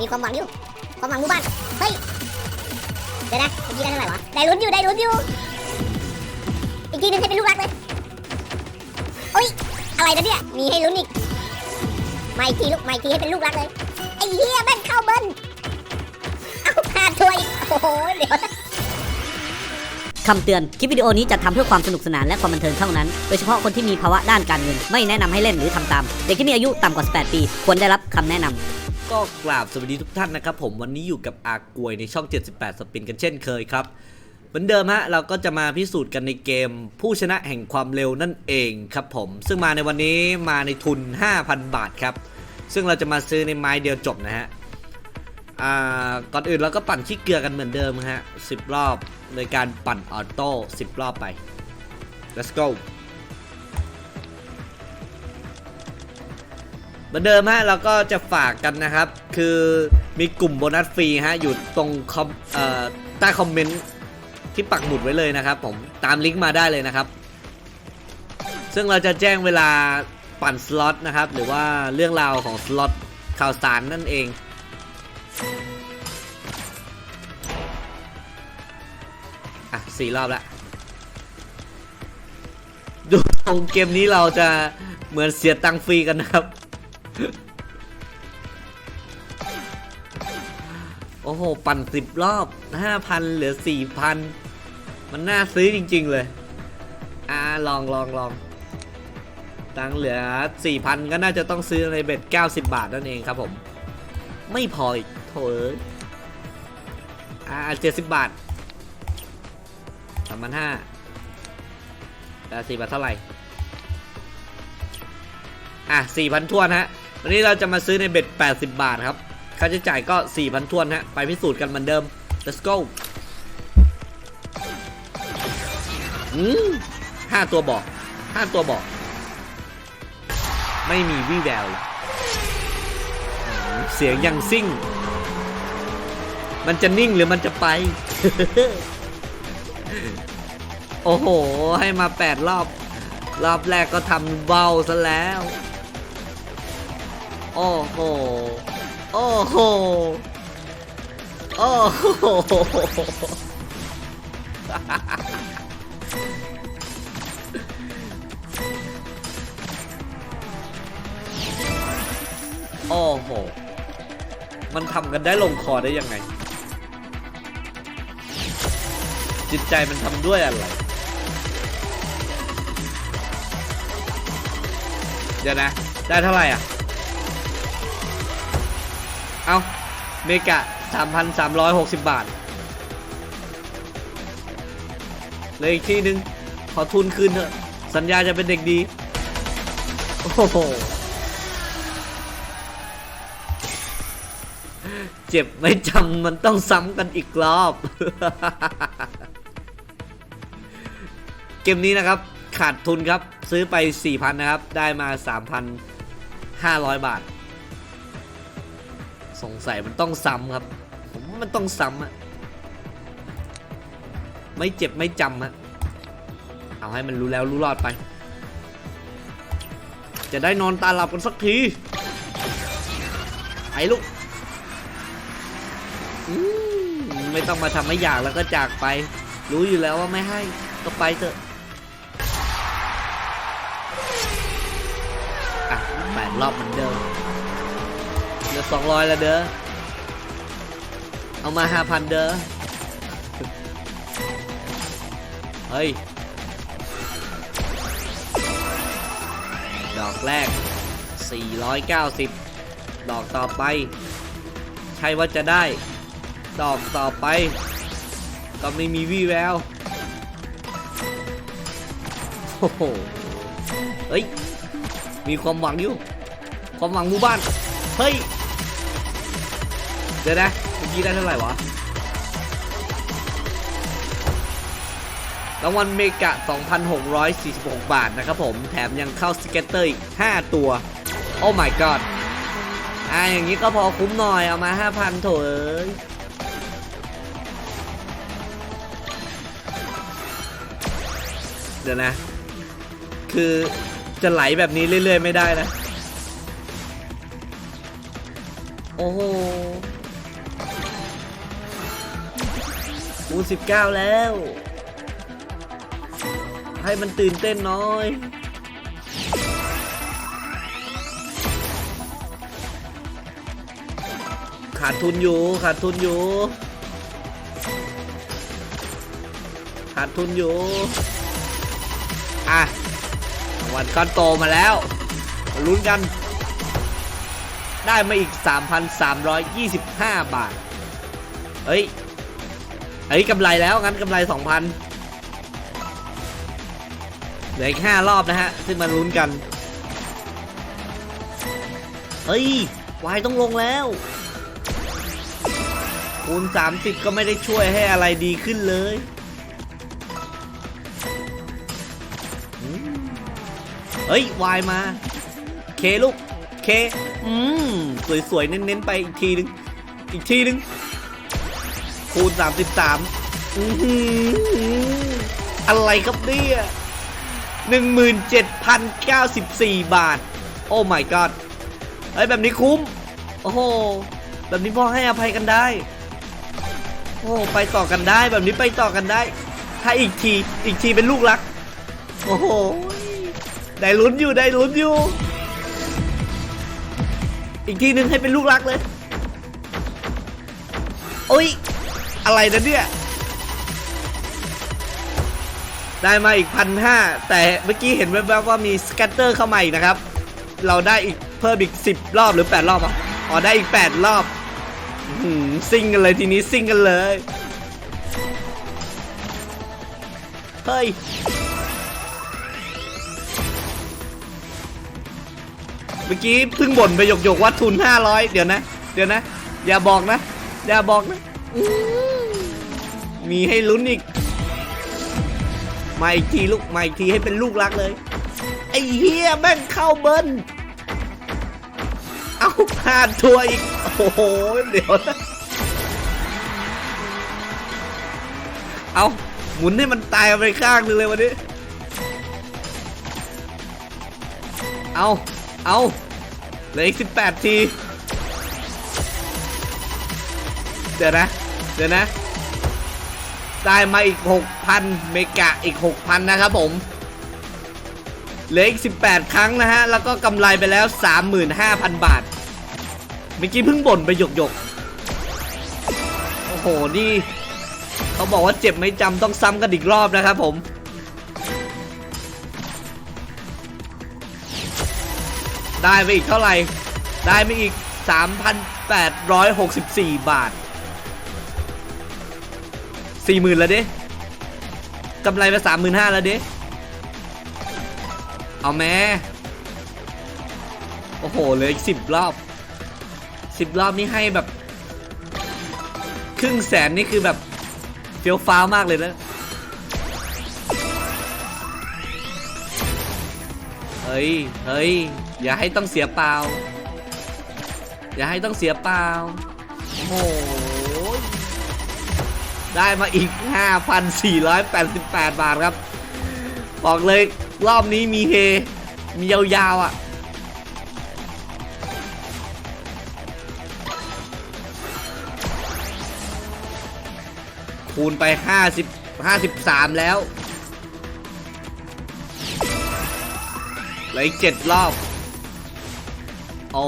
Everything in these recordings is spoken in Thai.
มีความหวังอยู่ ความหวังหมู่บ้าน เฮ้ย เดี๋ยวนะเมื่อกี้ได้เท่าไหร่วะ ได้ลุ้นอยู่ ได้ลุ้นอยู่ อีกทีนึงให้เป็นลูกรักเลยโอ้ย อะไรนะเนี่ย มีให้ลุ้นอีก มาอีกทีลูก มาอีกทีให้เป็นลูกรักเลย ไอ้เหี้ยแม่งเข้าเบิ้ลเอาพลาดถ้วยอีก โอ้โห เดี๋ยวคำเตือน คลิปวิดีโอนี้จัดทำเพื่อความสนุกสนานและความบันเทิงเท่านั้น โดยเฉพาะคนที่มีภาวะด้านการเงิน ไม่แนะนำให้เล่นหรือทำตาม เด็กที่มีอายุต่ำกว่า 18 ปี ควรได้รับคำแนะนำ ก็กราบสวัสดีทุกท่านนะครับผมวันนี้อยู่กับอากวยในช่อง 78 สปินกันเช่นเคยครับ เหมือนเดิมฮะเราก็จะมาพิสูจน์กันในเกม ผู้ชนะแห่งความเร็วนั่นเองครับผม ซึ่งมาในวันนี้มาในทุน 5,000 บาทครับ ซึ่งเราจะมาซื้อในไม้เดียวจบนะฮะก่อนอื่นเราก็ปั่นขี้เกลือกันเหมือนเดิมฮะ10 รอบโดยการปั่นออโต้10 รอบไป let's go เหมือนเดิมฮะเราก็จะฝากกันนะครับ คือมีกลุ่มโบนัสฟรีฮะอยู่ตรงคอมอใต้คอมเมนต์ที่ปักหมุดไว้เลยนะครับ ผมตามลิงก์มาได้เลยนะครับ ซึ่งเราจะแจ้งเวลาปั่นสล็อตนะครับ หรือว่าเรื่องราวของสล็อตข่าวสารนั่นเองอะสี่รอบละดูตรงเกมนี้เราจะเหมือนเสียตังฟรีกันนะครับ หปั่นสิบรอบห้าพันเหลือสี่พันมันน่าซื้อจริง ๆเลย อ่าลองลองลองตังเหลือสี่พันก็น่าจะต้องซื้อในเบ็ดเก้าสิบบาทนั่นเองครับผม ไม่พออีกโถเอ้ยอ่าเจ็ดสิบบาทสามพันห้าแต่สี่บาทเท่าไหร่ อะสี่พันทวนฮะ วันนี้เราจะมาซื้อในเบ็ด80บาทครับ ค่าใช้จ่ายก็ 4,000ทวนฮะ ไปพิสูจน์กันเหมือนเดิม let's go อืมห้าตัวบอกห้าตัวบอก ไม่มีวี่แววเลยเสียงยังซิ่ง มันจะนิ่งหรือมันจะไป โอ้โห ให้มา8รอบ รอบแรกก็ทำเบาซะแล้ว โอ้โห โอ้โห โอ้โห โอ้โห มันทำกันได้ลงคอได้ยังไง จิตใจมันทำด้วยอะไร เดี๋ยวนะ ได้เท่าไหร่อะ เอาเมกะ 3,360 บาทเลยอีกที่หนึ่งขอทุนคืนเถอะ สัญญาจะเป็นเด็กดี โอ้โห เจ็บไม่จำมันต้องซ้ำกันอีกรอบ เกมนี้นะครับ ขาดทุนครับ ซื้อไป 4,000 นะครับ ได้มา 3,500 บาท สงสัยมันต้องซ้ำครับ ผมว่ามันต้องซ้ำอะไม่เจ็บไม่จำอะเอาให้มันรู้แล้วรู้รอดไป จะได้นอนตาหลับกันสักที ไอ้ลูกมไม่ต้องมาทำให้อยากแล้วก็จากไป รู้อยู่แล้วว่าไม่ให้ ก็ไปเถอะอะแปดรอบเหมือนเดิม เหลือสองร้อยแล้วเด้อ เอามาห้าพันเด้อ เฮ้ย ดอกแรก 490 ดอกต่อไป ใช่ว่าจะได้ ดอกต่อไป ก็ไม่มีวี่แวว โอ้โห เฮ้ย มีความหวังอยู่ ความหวังหมู่บ้าน เฮ้ย เดี๋ยวนะเมื่อกี้ได้เท่าไหร่วะ รางวัลเมกะ 2,646 บาทนะครับผม แถมยังเข้าสเก็ตเตอร์อีก 5 ตัว โอ้ my god อ่าอย่างนี้ก็พอคุ้มหน่อย เอามา 5,000 โถเอ้ยเดี๋ยวนะ คือจะไหลแบบนี้เรื่อย ๆ ไม่ได้นะ โอ้โห คูณสิบเก้าแล้ว ให้มันตื่นเต้นน้อย ขาดทุนอยู่ ขาดทุนอยู่ ขาดทุนอยู่ อะวันก้อนโตมาแล้วลุ้นกัน ได้มาอีก 3,325 บาท เฮ้ย เฮ้ยกำไรแล้วงั้นกำไร2,000เหลืออีก5รอบนะฮะ ซึ่งมาลุ้นกัน เฮ้ย วายต้องลงแล้ว คูณ 30 ก็ไม่ได้ช่วยให้อะไรดีขึ้นเลยอืมเฮ้ย วายมา เคลูก เค อืม สวยๆ เน้นๆ ไปอีกทีนึง อีกทีนึง คูณ33อือหืออะไรครับเนี่ย17,094บาท โอ้ my god เฮ้ย แบบนี้คุ้ม โอ้โห แบบนี้พ่อให้อภัยกันได้ โอ้ไปต่อกันได้แบบนี้ไปต่อกันได้ ถ้าอีกทีอีกทีเป็นลูกรัก โอ้โห ได้ลุ้นอยู่ได้ลุ้นอยู่ อีกทีหนึ่งให้เป็นลูกรักเลย โอ้ย อะไรนะเนี่ย ได้มาอีกพันห้าแต่เมื่อกี้เห็นแวบๆว่ามีสแกตเตอร์เข้ามาอีกนะครับ เราได้อีกเพิ่มอีก 10 รอบหรือ 8 รอบอะอ๋อได้อีก 8 รอบหือซิ่งกันเลยทีนี้ซิ่งกันเลย เฮ้ยเมื่อกี้เพิ่งบ่นไปหยกๆว่าทุน 500 เดี๋ยวนะ เดี๋ยวนะ อย่าบอกนะ อย่าบอกนะ มีให้ลุ้นอีก มาอีกทีลูก มาอีกทีให้เป็นลูกรักเลย ไอ้เฮียแม่งเข้าเบิ้ลเอาพลาดทัวร์อีก โอ้โห เดี๋ยวนะเอาหมุนให้มันตายไปข้างนึงเลยวันนี้ เอาเอาเหลืออีกสิบแปดที เดี๋ยวนะ เดี๋ยวนะ ได้มาอีก 6,000 เมกะอีก 6,000 นะครับผมเหลืออีก 18 ครั้งนะฮะ แล้วก็กำไรไปแล้ว 35,000 บาท เมื่อกี้เพิ่งบ่นไปหยกๆโอ้โห นี่ เขาบอกว่าเจ็บไม่จำต้องซ้ำกันอีกรอบนะครับผม ได้ไปอีกเท่าไหร่ ได้ไปอีก 3,864 บาท สี่หมื่นแล้วเด้กำไรมาสามหมื่นห้าแล้วเด้เอาแม่โอ้โหเลยอีกสิบรอบสิบรอบนี่ให้แบบ ครึ่งแสนนี่คือแบบเฟี้ยวฟ้าวมากเลยนะเฮ้ยเฮ้ยอย่าให้ต้องเสียเปล่า อย่าให้ต้องเสียเปล่าโอ้โห ได้มาอีก 5,488 บาทครับ บอกเลยรอบนี้มีเฮ มียาวๆอะ คูณไป 50 53 แล้วเหลืออีก7รอบ โอ้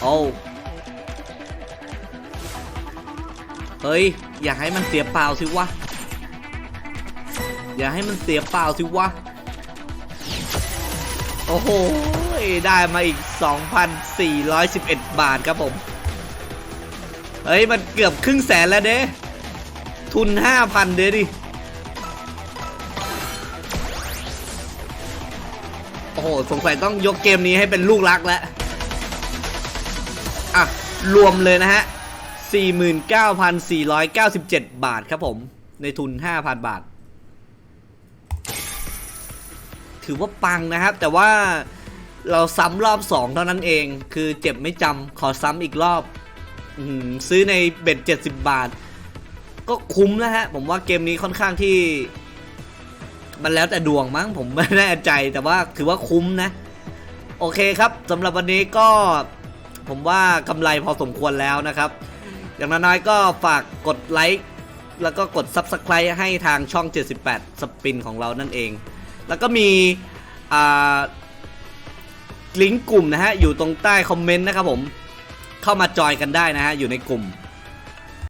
โอ้ เฮ้ย อย่าให้มันเสียเปล่าสิวะ อย่าให้มันเสียเปล่าสิวะ โอ้โห ได้มาอีก 2,411 บาทครับผม เฮ้ย มันเกือบครึ่งแสนแล้วเด้ทุน 5,000 เด้ดิ โอ้โห สงสัยต้องยกเกมนี้ให้เป็นลูกรักแล้ว อะ รวมเลยนะฮะ 49,497 บาทครับผม ในทุน 5,000 บาท ถือว่าปังนะครับ แต่ว่าเราซ้ำรอบ 2 เท่านั้นเอง คือเจ็บไม่จำขอซ้ำอีกรอบอซื้อในเบ็ด 70 บาท ก็คุ้มนะฮะ ผมว่าเกมนี้ค่อนข้างที่ มันแล้วแต่ดวงมั้งผมไม่แน่ใจ แต่ว่าถือว่าคุ้มนะ โอเคครับสำหรับวันนี้ก็ผมว่ากำไรพอสมควรแล้วนะครับ อย่างน้อยๆก็ฝากกดไลค์แล้วก็กด Subscribe ให้ทางช่อง 78 สปินของเรานั่นเอง แล้วก็มีลิงก์กลุ่มนะฮะ อยู่ตรงใต้คอมเมนต์นะครับผม เข้ามาจอยกันได้นะฮะ อยู่ในกลุ่ม